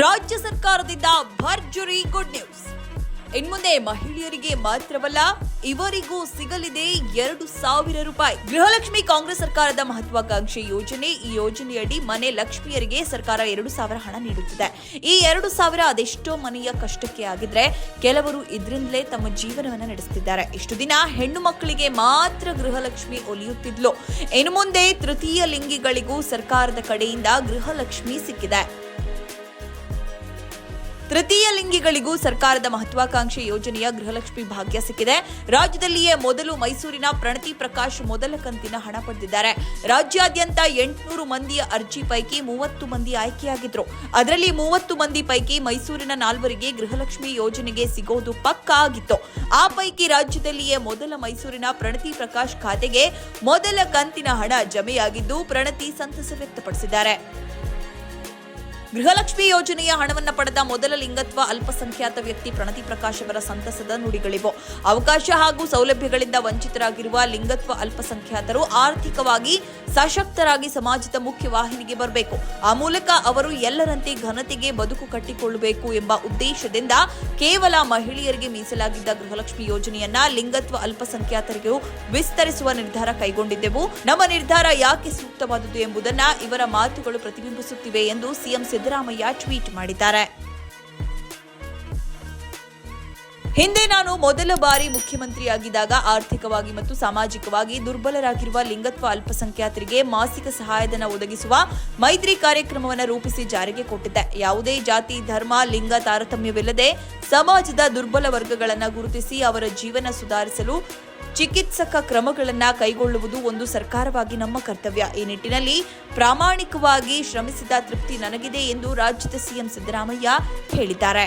ರಾಜ್ಯ ಸರ್ಕಾರದಿಂದ ಭರ್ಜರಿ ಗುಡ್ ನ್ಯೂಸ್ ಇನ್ಮುಂದೆ ಮಹಿಳೆಯರಿಗೆ ಮಾತ್ರವಲ್ಲ, ಇವರಿಗೂ ಸಿಗಲಿದೆ ಎರಡು ಸಾವಿರ ರೂಪಾಯಿ. ಗೃಹಲಕ್ಷ್ಮಿ ಕಾಂಗ್ರೆಸ್ ಸರ್ಕಾರದ ಮಹತ್ವಾಕಾಂಕ್ಷಿ ಯೋಜನೆ, ಈ ಯೋಜನೆಯಡಿ ಮನೆ ಲಕ್ಷ್ಮಿಯರಿಗೆ ಸರ್ಕಾರ ಎರಡು ಸಾವಿರ ಹಣ ನೀಡುತ್ತಿದೆ. ಈ ಎರಡು ಸಾವಿರ ಅದೆಷ್ಟೋ ಮನೆಯ ಕಷ್ಟಕ್ಕೆ ಆಗಿದ್ರೆ ಕೆಲವರು ಇದರಿಂದಲೇ ತಮ್ಮ ಜೀವನವನ್ನು ನಡೆಸುತ್ತಿದ್ದಾರೆ ಇಷ್ಟು ದಿನ ಹೆಣ್ಣು ಮಕ್ಕಳಿಗೆ ಮಾತ್ರ ಗೃಹಲಕ್ಷ್ಮಿ ಒಲಿಯುತ್ತಿದ್ಲು. ಇನ್ನು ಮುಂದೆ ತೃತೀಯ ಲಿಂಗಿಗಳಿಗೂ ಸರ್ಕಾರದ ಕಡೆಯಿಂದ ಗೃಹಲಕ್ಷ್ಮಿ ಸಿಕ್ಕಿದೆ. ತೃತೀಯ ಲಿಂಗಿಗಳಿಗೂ ಸರ್ಕಾರದ ಮಹತ್ವಾಕಾಂಕ್ಷಿ ಯೋಜನೆಯ ಗೃಹಲಕ್ಷ್ಮಿ ಭಾಗ್ಯ ಸಿಕ್ಕಿದೆ. ರಾಜ್ಯದಲ್ಲಿಯೇ ಮೊದಲು ಮೈಸೂರಿನ ಪ್ರಣತಿ ಪ್ರಕಾಶ್ ಮೊದಲ ಕಂತಿನ ಹಣ ಪಡೆದಿದ್ದಾರೆ. ರಾಜ್ಯಾದ್ಯಂತ ಎಂಟುನೂರು ಮಂದಿಯ ಅರ್ಜಿ ಪೈಕಿ ಮೂವತ್ತು ಮಂದಿ ಆಯ್ಕೆಯಾಗಿದ್ರು. ಅದರಲ್ಲಿ ಮೂವತ್ತು ಮಂದಿ ಪೈಕಿ ಮೈಸೂರಿನ ನಾಲ್ವರಿಗೆ ಗೃಹಲಕ್ಷ್ಮಿ ಯೋಜನೆಗೆ ಸಿಗೋದು ಪಕ್ಕಾ ಆಗಿತ್ತು. ಆ ಪೈಕಿ ರಾಜ್ಯದಲ್ಲಿಯೇ ಮೊದಲ ಮೈಸೂರಿನ ಪ್ರಣತಿ ಪ್ರಕಾಶ್ ಖಾತೆಗೆ ಮೊದಲ ಕಂತಿನ ಹಣ ಜಮೆಯಾಗಿದ್ದು ಪ್ರಣತಿ ಸಂತಸ ವ್ಯಕ್ತಪಡಿಸಿದ್ದಾರೆ. ಗೃಹಲಕ್ಷ್ಮಿ ಯೋಜನೆಯ ಹಣವನ್ನು ಪಡೆದ ಮೊದಲ ಲಿಂಗತ್ವ ಅಲ್ಪಸಂಖ್ಯಾತ ವ್ಯಕ್ತಿ ಪ್ರಣತಿ ಪ್ರಕಾಶ್ ಅವರ ಸಂತಸದ ನುಡಿಗಳಿವು. ಅವಕಾಶ ಹಾಗೂ ಸೌಲಭ್ಯಗಳಿಂದ ವಂಚಿತರಾಗಿರುವ ಲಿಂಗತ್ವ ಅಲ್ಪಸಂಖ್ಯಾತರು ಆರ್ಥಿಕವಾಗಿ ಸಶಕ್ತರಾಗಿ ಸಮಾಜದ ಮುಖ್ಯ ವಾಹಿನಿಗೆ ಬರಬೇಕು. ಆ ಮೂಲಕ ಅವರು ಎಲ್ಲರಂತೆ ಘನತೆಗೆ ಬದುಕು ಕಟ್ಟಿಕೊಳ್ಳಬೇಕು ಎಂಬ ಉದ್ದೇಶದಿಂದ ಕೇವಲ ಮಹಿಳೆಯರಿಗೆ ಮೀಸಲಾಗಿದ್ದ ಗೃಹಲಕ್ಷ್ಮಿ ಯೋಜನೆಯನ್ನ ಲಿಂಗತ್ವ ಅಲ್ಪಸಂಖ್ಯಾತರಿಗೂ ವಿಸ್ತರಿಸುವ ನಿರ್ಧಾರ ಕೈಗೊಂಡಿದ್ದೆವು. ನಮ್ಮ ನಿರ್ಧಾರ ಯಾಕೆ ಸೂಕ್ತವಾದುದು ಎಂಬುದನ್ನ ಇವರ ಮಾತುಗಳು ಪ್ರತಿಬಿಂಬಿಸುತ್ತಿವೆ ಎಂದು ಸಿಎಂ ಸಿದ್ದರಾಮಯ್ಯ ಟ್ವೀಟ್ ಮಾಡಿದ್ದಾರೆ. ಹಿಂದೆ ನಾನು ಮೊದಲ ಬಾರಿ ಮುಖ್ಯಮಂತ್ರಿಯಾಗಿದ್ದಾಗ ಆರ್ಥಿಕವಾಗಿ ಮತ್ತು ಸಾಮಾಜಿಕವಾಗಿ ದುರ್ಬಲರಾಗಿರುವ ಲಿಂಗತ್ವ ಅಲ್ಪಸಂಖ್ಯಾತರಿಗೆ ಮಾಸಿಕ ಸಹಾಯಧನ ಒದಗಿಸುವ ಮೈತ್ರಿ ಕಾರ್ಯಕ್ರಮವನ್ನು ರೂಪಿಸಿ ಜಾರಿಗೆ ಕೊಟ್ಟಿದ್ದೆ. ಯಾವುದೇ ಜಾತಿ, ಧರ್ಮ, ಲಿಂಗ ತಾರತಮ್ಯವಿಲ್ಲದೆ ಸಮಾಜದ ದುರ್ಬಲ ವರ್ಗಗಳನ್ನು ಗುರುತಿಸಿ ಅವರ ಜೀವನ ಸುಧಾರಿಸಲು ಚಿಕಿತ್ಸಕ ಕ್ರಮಗಳನ್ನು ಕೈಗೊಳ್ಳುವುದು ಒಂದು ಸರ್ಕಾರವಾಗಿ ನಮ್ಮ ಕರ್ತವ್ಯ. ಈ ನಿಟ್ಟಿನಲ್ಲಿ ಪ್ರಾಮಾಣಿಕವಾಗಿ ಶ್ರಮಿಸಿದ ತೃಪ್ತಿ ನನಗಿದೆ ಎಂದು ರಾಜ್ಯದ ಸಿಎಂ ಸಿದ್ದರಾಮಯ್ಯ ಹೇಳಿದ್ದಾರೆ.